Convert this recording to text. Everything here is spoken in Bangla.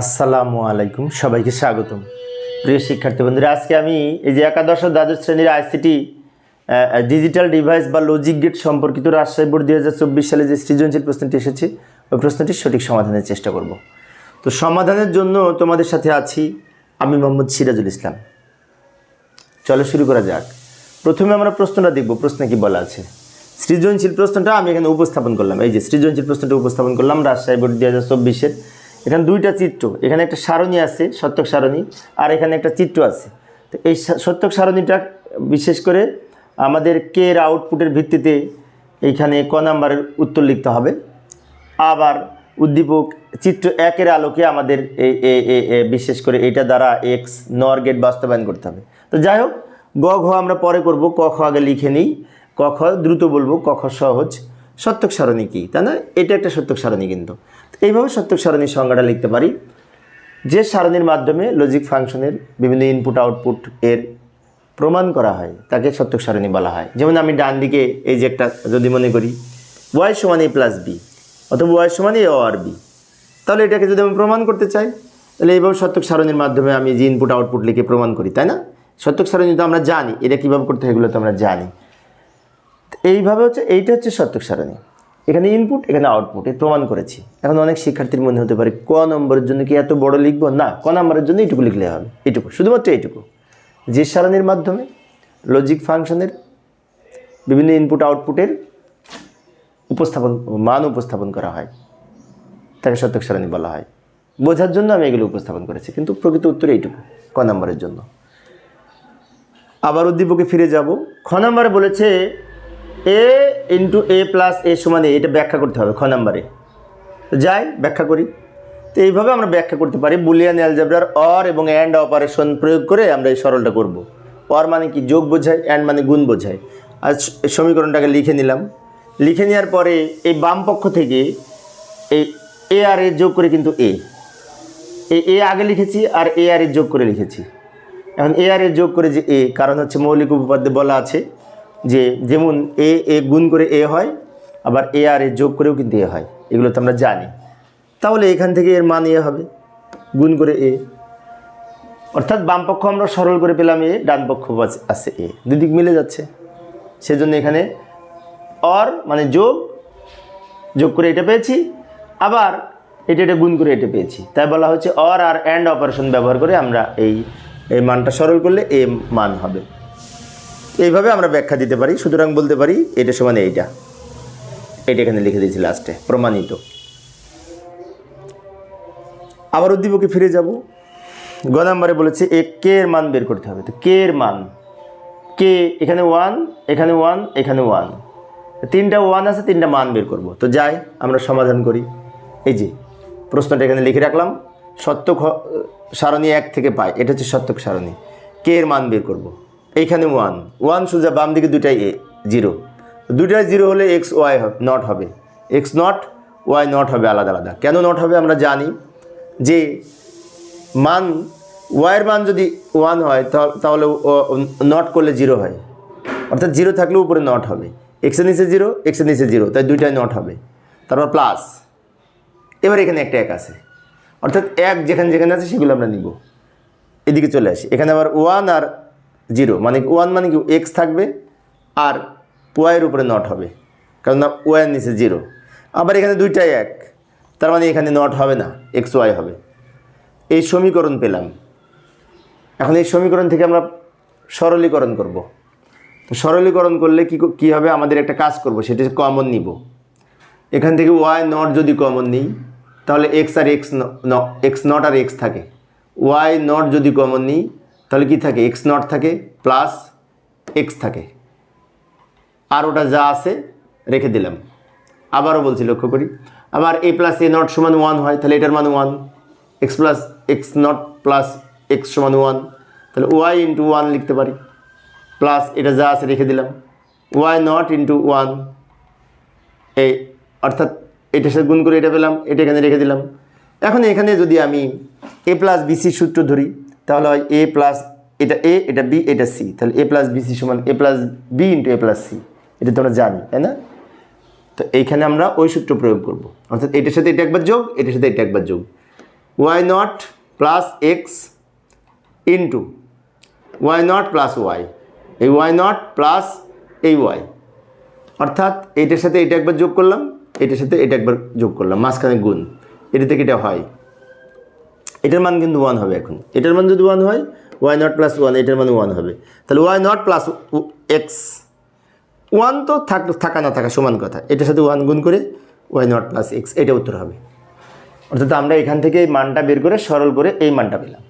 আসসালামু আলাইকুম, সবাইকে স্বাগতম। প্রিয় শিক্ষার্থী বন্ধুরা, আজকে আমি এই যে একাদশ দ্বাদশ শ্রেণির আইসিটি ডিজিটাল ডিভাইস বা লজিক গেট সম্পর্কিত রাজশাহী বোর্ড দুই হাজার চব্বিশ সালে যে সৃজনশীল প্রশ্নটি এসেছে, ওই প্রশ্নটির সঠিক সমাধানের চেষ্টা করব। তো সমাধানের জন্য তোমাদের সাথে আছি আমি মোহাম্মদ সিরাজুল ইসলাম। চলো শুরু করা যাক। প্রথমে আমরা প্রশ্নটা দেখব, প্রশ্নে কি বলা আছে। সৃজনশীল প্রশ্নটা আমি এখানে উপস্থাপন করলাম। এই যে সৃজনশীল প্রশ্নটা উপস্থাপন করলাম রাজশাহী বোর্ড দুই হাজার চব্বিশের এখানে দুইটা চিত্র, এখানে একটা সারণী আছে, সত্যক সারণী, আর এখানে একটা চিত্র আছে। তো এই সত্যক সারণীটা বিশেষ করে আমাদের কে এর আউটপুটের ভিত্তিতে এইখানে ক নাম্বারের উত্তর লিখতে হবে। আবার উদ্দীপক চিত্র একের আলোকে আমাদের বিশেষ করে এটা দ্বারা এক্স নর গেট বাস্তবায়ন করতে হবে। তো যাই হোক, গ, ঘ আমরা পরে করব, ক, খ আগে লিখে নিই। ক, খ দ্রুত বলব, ক, খ সহজ। সত্যক সারণী কী, তাই না? এটা একটা সত্যক সারণী কিন্তু। এইভাবে সত্যক সারণীর সংজ্ঞাটা লিখতে পারি। যে সারণীর মাধ্যমে লজিক ফাংশনের বিভিন্ন ইনপুট আউটপুট এর প্রমাণ করা হয়, তাকে সত্যক সারণী বলা হয়। যেমন আমি ডান দিকে এই যে একটা যদি মনে করি ওয়াই সমান এ প্লাস বি অথবা ওয়াই সমান এ আর বি তাহলে এটাকে যদি আমি প্রমাণ করতে চাই, তাহলে এইভাবে সত্যক সারণীর মাধ্যমে আমি যে ইনপুট আউটপুট লিখে প্রমাণ করি, তাই না? সত্যক সারণী তো আমরা জানি, এটা কীভাবে করতে হয় এগুলো তো আমরা জানি। এইভাবে হচ্ছে, এইটা হচ্ছে সত্যক সারণী। এখানে ইনপুট এখানে আউটপুট এ প্রমাণ করেছি। এখন অনেক শিক্ষার্থীর মনে হতে পারে, ক নম্বরের জন্য কি এত বড় লিখব? না, ক নম্বরের জন্য এইটুকু লিখলে হবে, এইটুকু, শুধুমাত্র এইটুকু। যে সারণীর মাধ্যমে লজিক ফাংশনের বিভিন্ন ইনপুট আউটপুটের উপস্থাপন, মান উপস্থাপন করা হয়, তাকে সত্যক সারণী বলা হয়। বোঝার জন্য আমি এগুলো উপস্থাপন করেছি, কিন্তু প্রকৃত উত্তর এইটুকু, ক নম্বরের জন্য। আবার উদ্দীপকে ফিরে যাব। খ নম্বরে বলেছে এ ইন্টু এ প্লাস এ সমান এটা ব্যাখ্যা করতে হবে, খ নম্বরে। যাই, ব্যাখ্যা করি। তো এইভাবে আমরা ব্যাখ্যা করতে পারি, বুলিয়ান অ্যালজাবরার অর এবং অ্যান্ড অপারেশন প্রয়োগ করে আমরা এই সরলটা করব। অর মানে কি, যোগ বোঝায়, অ্যান্ড মানে গুণ বোঝায়। আর সমীকরণটাকে লিখে নিলাম। লিখে নেওয়ার পরে এই বাম পক্ষ থেকে এই এ আর এ যোগ করে কিন্তু এ এ আগে লিখেছি আর এ আর এ যোগ করে লিখেছি। এখন এ আর এ যোগ করে যে এ কারণ হচ্ছে মৌলিক উপপাদ্যে বলা আছে। যে যেমন এ এ গুণ করে এ হয়, আবার এ আর এ যোগ করেও কিন্তু এ হয়। এগুলো তো আমরা জানি। তাহলে এখান থেকে এর মান এ হবে, গুণ করে এ। অর্থাৎ বাম পক্ষ আমরা সরল করে পেলাম এ, ডান পক্ষ আছে এ। দুদিক মিলে যাচ্ছে। সেজন্য এখানে অর মানে যোগ যোগ করে এটা পেয়েছি, আবার এটা এটা গুণ করে এটা পেয়েছি। তাই বলা হচ্ছে অর আর অ্যান্ড অপারেশন ব্যবহার করে আমরা এই এই মানটা সরল করলে এ মান হবে। এইভাবে আমরা ব্যাখ্যা দিতে পারি, সুতরাং বলতে পারি এটা সমান এইটা। এটা এখানে লিখে দিয়েছি লাস্টে প্রমাণিত। আবার উদ্দীপকে ফিরে যাব। গ নাম্বারে বলেছে এ কে এর মান বের করতে হবে। তো কে এর মান? কে এখানে ওয়ান এখানে ওয়ান এখানে ওয়ান তিনটা ওয়ান আছে, তিনটা মান বের করব। তো যাই, আমরা সমাধান করি। এই যে, প্রশ্নটা এখানে লিখে রাখলাম। সত্যক সারণী এক থেকে পাই। এটা হচ্ছে সত্যক সারণী। কে এর মান বের করব? এইখানে ওয়ান ওয়ান সোজা বাম দিকে দুটাই এ জিরো দুটাই জিরো হলে এক্স ওয়াই নট হবে। এক্স নট ওয়াই নট হবে আলাদা আলাদা। কেন নট হবে আমরা জানি যে মান ওয়াইয়ের মান যদি ওয়ান হয় তাহলে নট করলে জিরো হয়। অর্থাৎ জিরো থাকলে উপরে নট হবে। এক্সের নিচে জিরো এক্সের নিচে জিরো তাই দুইটাই নট হবে। তারপর প্লাস এবার এখানে একটা এক আছে। অর্থাৎ এক যেখানে যেখানে আছে সেগুলো আমরা নিব। এদিকে চলে আসি। এখানে আবার ওয়ান আর জিরো মানে ওয়ান মানে কি এক্স থাকবে আর ওয়াইয়ের উপরে নট হবে। কারণ না ওয়াইয়ের নিচে জিরো আবার এখানে দুইটাই এক, তার মানে এখানে নট হবে না এক্স ওয়াই হবে। এই সমীকরণ পেলাম। এখন এই সমীকরণ থেকে আমরা সরলীকরণ করব। তো সরলীকরণ করলে কি, কী হবে? আমাদের একটা কাজ করব, সেটা কমন নিব। এখান থেকে ওয়াই নট যদি কমন নিই, তাহলে এক্স আর এক্স ন এক্স নট আর এক্স থাকে। ওয়াই নট যদি কমন নিই, তাহলে কি থাকে? এক্স নট থাকে। প্লাস এক্স থাকে। আর ওটা যা আছে রেখে দিলাম। আবারও বলছি লক্ষ্য করি। আবার এ প্লাস এ নট সমান ওয়ান হয়, তাহলে এটার মান one x plus x nought plus x সমান ওয়ান তাহলে ওয়াই ইন্টু ওয়ান লিখতে পারি। প্লাস এটা যা আছে রেখে দিলাম। ওয়াই নট ইন্টু ওয়ান এই অর্থাৎ এটার সাথে গুণ করে এটা পেলাম, এটা এখানে রেখে দিলাম। এখন এখানে যদি আমি এ প্লাস বিসি সূত্র ধরি, তাহলে হয় এ প্লাস এটা এ এটা বি এটা সি তাহলে এ প্লাস বিসি সমান a plus b into a plus c এটা তো আমরা জানি, তাই না? তো এইখানে আমরা ওই সূত্র প্রয়োগ করব। অর্থাৎ এটার সাথে এটা একবার যোগ, এটার সাথে এটা একবার যোগ। Y nought plus x into y nought plus y এই ওয়াই নট প্লাস এই ওয়াই অর্থাৎ এটার সাথে এটা একবার যোগ করলাম, এটার সাথে এটা একবার যোগ করলাম। মাঝখানে গুণ। এটা থেকে এটা হয়। এটার মান কিন্তু ওয়ান হবে এখন। এটার মান যদি ওয়ান হয় ওয়াই নট প্লাস ওয়ান এটার মানে ওয়ান হবে। তাহলে y nought plus x one তো থাক, থাকা না থাকা সমান কথা। এটার সাথে ওয়ান গুণ করে ওয়াই নট প্লাস এক্স এটা উত্তর হবে। অর্থাৎ আমরা এখান থেকে এই মানটা বের করে সরল করে এই মানটা পেলাম।